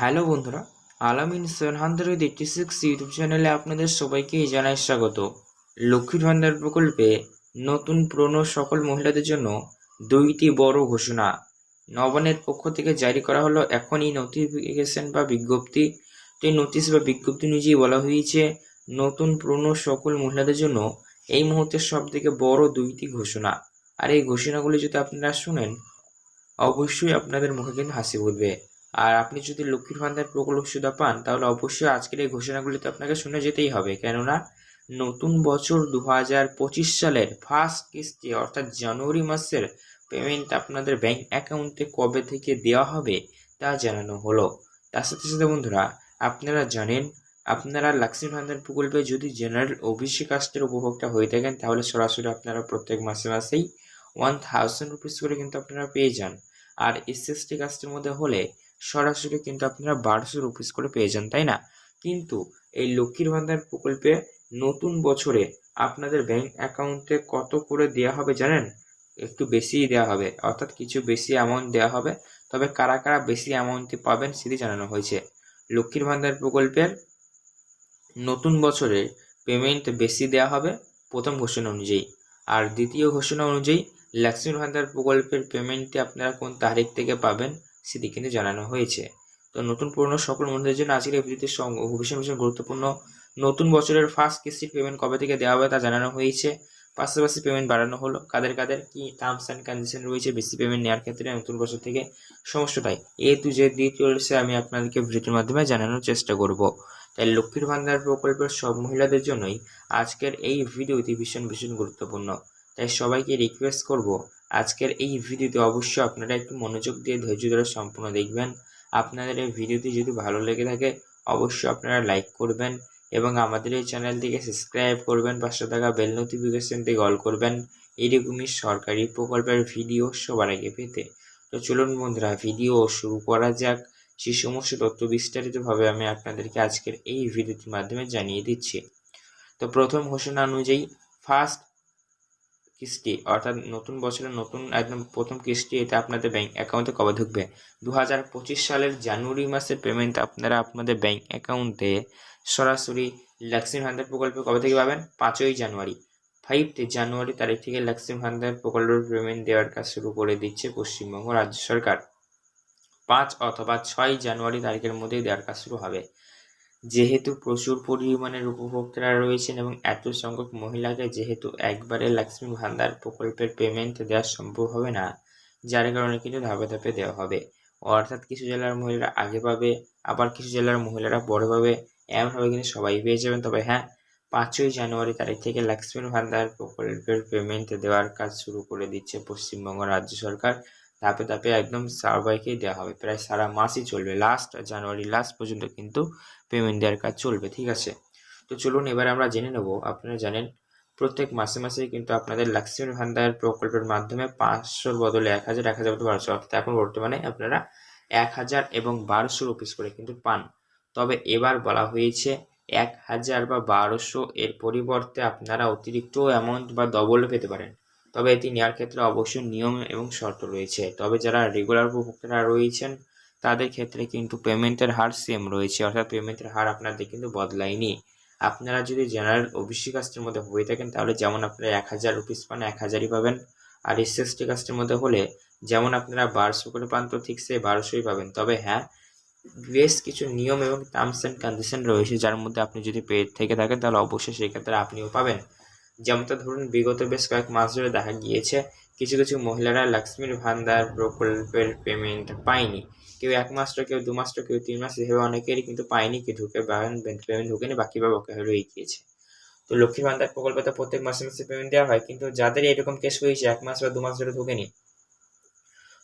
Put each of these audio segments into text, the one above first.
Hello বন্ধুরা Alamin seven hundred eighty six YouTube চ্যানেলে আপনাদের সবাইকে জানাই স্বাগত। লক্ষ্মীর ভান্ডার প্রকল্পে নতুন পুরনো সকল মহিলাদের জন্য দুইটি বড় ঘোষণা। নবানের পক্ষ থেকে জারি করা হলো এখনই নোটিফিকেশন বা বিজ্ঞপ্তি। তো এই নোটিশ বা বিজ্ঞপ্তি অনুযায়ী বলা হয়েছে, নতুন পুরনো সকল মহিলাদের জন্য এই মুহূর্তে সব থেকে বড় দুইটি ঘোষণা। আর এই ঘোষণাগুলি যদি আপনারা শুনেন, অবশ্যই আপনাদের মুখে কিন্তু হাসি ফুটবে। আর আপনি যদি লক্ষ্মীর ভান্ডার প্রকল্প সুবিধা পান, তাহলে অবশ্যই আজকের এই ঘোষণাগুলিতে আপনাকে শুনে যেতেই হবে। কেননা, নতুন বছর দু হাজার পঁচিশ সালের ফার্স্ট কিস্তি অর্থাৎ জানুয়ারি মাসের পেমেন্ট আপনাদের ব্যাংক অ্যাকাউন্টে কবে থেকে দেওয়া হবে, তা জানানো হলো। তার সাথে সাথে বন্ধুরা, আপনারা জানেন, আপনারা লক্ষ্মীর ভান্ডার প্রকল্পে যদি জেনারেল ওবিসি কাস্টের উপভোক্তা হয়ে থাকেন, তাহলে সরাসরি আপনারা প্রত্যেক মাসে মাসেই ওয়ান থাউজেন্ড রুপিস করে কিন্তু আপনারা পেয়ে যান। আর এসএসটি কাস্টের মধ্যে হলে সরাসরি কিন্তু আপনারা বারোশো রুপিস করে পেয়ে যান, তাই না? কিন্তু এই লক্ষ্মীর ভান্ডার প্রকল্পে নতুন বছরে আপনাদের ব্যাংক অ্যাকাউন্টে কত করে দেওয়া হবে জানেন? একটু বেশিই দেওয়া হবে, অর্থাৎ কিছু বেশি অ্যামাউন্ট দেওয়া হবে। তবে কারা কারা বেশি অ্যামাউন্টে পাবেন সেটি জানানো হয়েছে। লক্ষ্মীর ভান্ডার প্রকল্পের নতুন বছরে পেমেন্ট বেশি দেওয়া হবে প্রথম ঘোষণা অনুযায়ী। আর দ্বিতীয় ঘোষণা অনুযায়ী লক্ষ্মীর ভান্ডার প্রকল্পের পেমেন্টটি আপনারা কোন তারিখ থেকে পাবেন কিন্তু জানানো হয়েছে। তো নতুন পুরনো সকল মহিলাদের জন্য আজকের এই সং- ভীষণ গুরুত্বপূর্ণ নতুন বছরের ফার্স্ট কিস্তির পেমেন্ট কবে থেকে দেওয়া হবে তা জানানো হয়েছে। পাশাপাশি পেমেন্ট বাড়ানো হলো। কাদের কাদের কি টার্মস অ্যান্ড কন্ডিশন রয়েছে বেশি পেমেন্ট নেওয়ার ক্ষেত্রে নতুন বছর থেকে সমস্তটাই এ টু জেড ডিটেলসে আমি আপনাদেরকে ভিডিওর মাধ্যমে জানানোর চেষ্টা করব। তাই লক্ষ্মীর ভান্ডার প্রকল্পের সব মহিলাদের জন্যই আজকের এই ভিডিওটি ভীষণ ভীষণ গুরুত্বপূর্ণ। তাই সবাইকে রিকোয়েস্ট করব আজকের এই ভিডিওতে অবশ্যই আপনারা একটু মনোযোগ দিয়ে ধৈর্য ধরে সম্পূর্ণ দেখবেন। আপনাদের এই ভিডিওটি যদি ভালো লেগে থাকে, অবশ্যই আপনারা লাইক করবেন এবং আমাদের এই চ্যানেলটিকে সাবস্ক্রাইব করবেন, পাশে থাকা বেল নোটিফিকেশনটি অল করবেন। এইরকমই সরকারি প্রকল্পের ভিডিও সবার আগে পেতে। তো চলুন বন্ধুরা, ভিডিও শুরু করা যাক। সেই সমস্ত তথ্য বিস্তারিতভাবে আমি আপনাদেরকে আজকের এই ভিডিওটির মাধ্যমে জানিয়ে দিচ্ছি। তো প্রথম ঘোষণা অনুযায়ী ফার্স্ট কিস্তি, অর্থাৎ নতুন বছরের নতুন একদম প্রথম কিস্তি, এটা আপনাদের ব্যাংক অ্যাকাউন্টে কবে ঢুকবে? দু হাজার পঁচিশ সালের জানুয়ারি মাসের পেমেন্ট আপনারা আপনাদের ব্যাংক অ্যাকাউন্টে সরাসরি লক্ষ্মী ভান্ডার প্রকল্পে কবে থেকে পাবেন? পাঁচই জানুয়ারি। ফাইভথ জানুয়ারি তারিখ থেকে লক্ষ্মী ভান্ডার প্রকল্পের পেমেন্ট দেওয়ার কাজ শুরু করে দিচ্ছে পশ্চিমবঙ্গ রাজ্য সরকার। পাঁচ অথবা ছয় জানুয়ারি তারিখের মধ্যেই দেওয়ার কাজ শুরু হবে। যেহেতু প্রচুর পরিমাণের উপভোক্তারা রয়েছেন এবং এত সংখ্যক মহিলাকে যেহেতু একবারে লক্ষ্মী ভান্ডার প্রকল্পের পেমেন্ট দেওয়া সম্ভব হবে না, যার কারণে কিন্তু ধাপে ধাপে দেওয়া হবে। অর্থাৎ কিছু জেলার মহিলারা আগে পাবে, আবার কিছু জেলার মহিলারা পরে পাবে, এমনভাবে কিন্তু সবাই পেয়ে যাবেন। তবে হ্যাঁ পাঁচই জানুয়ারি তারিখ থেকে লক্ষ্মী ভান্ডার প্রকল্পের পেমেন্ট দেওয়ার কাজ শুরু করে দিচ্ছে পশ্চিমবঙ্গ রাজ্য সরকার। ধাপে ধাপে একদম সবাইকেই দেওয়া হবে। প্রায় সারা মাসই চলবে। লাস্ট জানুয়ারি লাস্ট পর্যন্ত কিন্তু পেমেন্ট দেওয়ার কাজ চলবে, ঠিক আছে? তো চলুন এবার আমরা জেনে নেব। আপনারা জানেন, প্রত্যেক মাসে মাসে কিন্তু আপনাদের লক্ষ্মীর ভান্ডার প্রকল্পের মাধ্যমে পাঁচশোর বদলে এক হাজার এক হাজার বারোশো, অর্থাৎ এখন বর্তমানে আপনারা এক হাজার এবং বারোশো রুপিস করে কিন্তু পান। তবে এবার বলা হয়েছে, এক হাজার বা বারোশো এর পরিবর্তে আপনারা অতিরিক্ত অ্যামাউন্ট বা ডবল পেতে পারেন। তবে এটি নেওয়ার ক্ষেত্রে অবশ্যই নিয়ম এবং শর্ত রয়েছে। তবে যারা রেগুলার উপভোক্তারা রয়েছেন, তাদের ক্ষেত্রে কিন্তু পেমেন্টের হার সেম রয়েছে। অর্থাৎ পেমেন্টের হার আপনাদের কিন্তু বদলায়নি। আপনারা যদি জেনারেল ওবিসি কাস্টের মধ্যে হয়ে থাকেন, তাহলে যেমন আপনারা এক হাজার রুপিস পান, এক হাজারই পাবেন। আর এস এসএসটি কাস্টের মধ্যে হলে যেমন আপনারা বারোশো করে পান, তো ঠিক সেই বারোশোই পাবেন। তবে হ্যাঁ বেশ কিছু নিয়ম এবং টার্মস অ্যান্ড কন্ডিশন রয়েছে, যার মধ্যে আপনি যদি পেয়ে থেকে থাকেন, তাহলে অবশ্যই সেই ক্ষেত্রে আপনিও পাবেন। যেমনটা ধরুন, বিগত বেশ কয়েক মাস ধরে দেখা গিয়েছে, কিছু কিছু মহিলারা লক্ষ্মীর ভান্ডার প্রকল্পের পেমেন্ট পায়নি। কেউ এক মাসটা, কেউ দু মাসটা, কেউ তিন মাস, এভাবে অনেকেরই কিন্তু পায়নি, কেউ ঢুকে পেমেন্ট ঢুকেনি, বাকি বা বকে রয়ে গিয়েছে। তো লক্ষ্মীর ভান্ডার প্রকল্পে তো প্রত্যেক মাসে মাসে পেমেন্ট দেওয়া হয়, কিন্তু যাদের এরকম কেস হয়েছে, এক মাস বা দু মাস ধরে ঢুকেনি,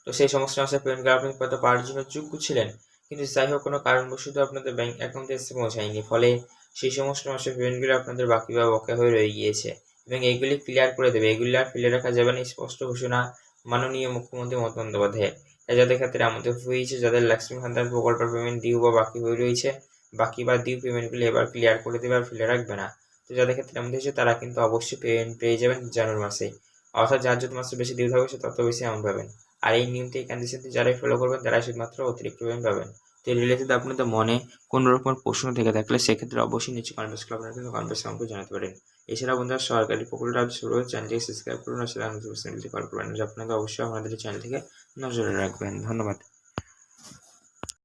তো সেই সমস্ত মাসে পেমেন্ট আপনি কত পাওয়ার জন্য যোগ্য ছিলেন? কিন্তু যাই হোক, কোনো কারণবশত আপনাদের ব্যাংক অ্যাকাউন্টে এসে পৌঁছায়নি, ফলে সেই সমস্ত মাসের পেমেন্টগুলো আপনাদের বাকি বা বকে হয়ে রয়ে গিয়েছে। এবং এইগুলি ক্লিয়ার করে দেবে। এগুলি আর ফেলে রাখা যাবে না, স্পষ্ট ঘোষণা মাননীয় মুখ্যমন্ত্রী মমতা বন্দ্যোপাধ্যায় তাই যাদের ক্ষেত্রে আমাদের হয়েছে যাদের লক্ষ্মী ভান্ডার প্রকল্পের পেমেন্ট ডিউ বা বাকি হয়ে রয়েছে, বাকি বা ডিউ পেমেন্টগুলি এবার ক্লিয়ার করে দেবে আর ফেলে রাখবে না। তো যাদের ক্ষেত্রে আমাদের হয়েছে তারা কিন্তু অবশ্যই পেমেন্ট পেয়ে যাবেন জানুয়ারি মাসে। অর্থাৎ যার যত মাসে বেশি ডিউ থাকবে, সে তত বেশি অ্যামাউন্ট পাবেন। আর এই নিয়মটি এই কন্ডিশনটি যারাই ফলো করবেন, তারাই শুধুমাত্র অতিরিক্ত পেমেন্ট পাবেন। তো রিলেটেড আপনাদের মনে কোনো রকম প্রশ্ন থেকে থাকলে সেক্ষেত্রে অবশ্যই নিচে কনভার্স ক্লাব কিন্তু কনভার্স আমাকে জানাতে পারেন। এছাড়া বন্ধুরা, সরকারি প্রকল্প আপনি শুরু চ্যানেলটিকে সাবস্ক্রাইব করুন আর সেটা কল করবেন আপনাদের অবশ্যই আমাদের চ্যানেল থেকে নজরে রাখবেন। ধন্যবাদ।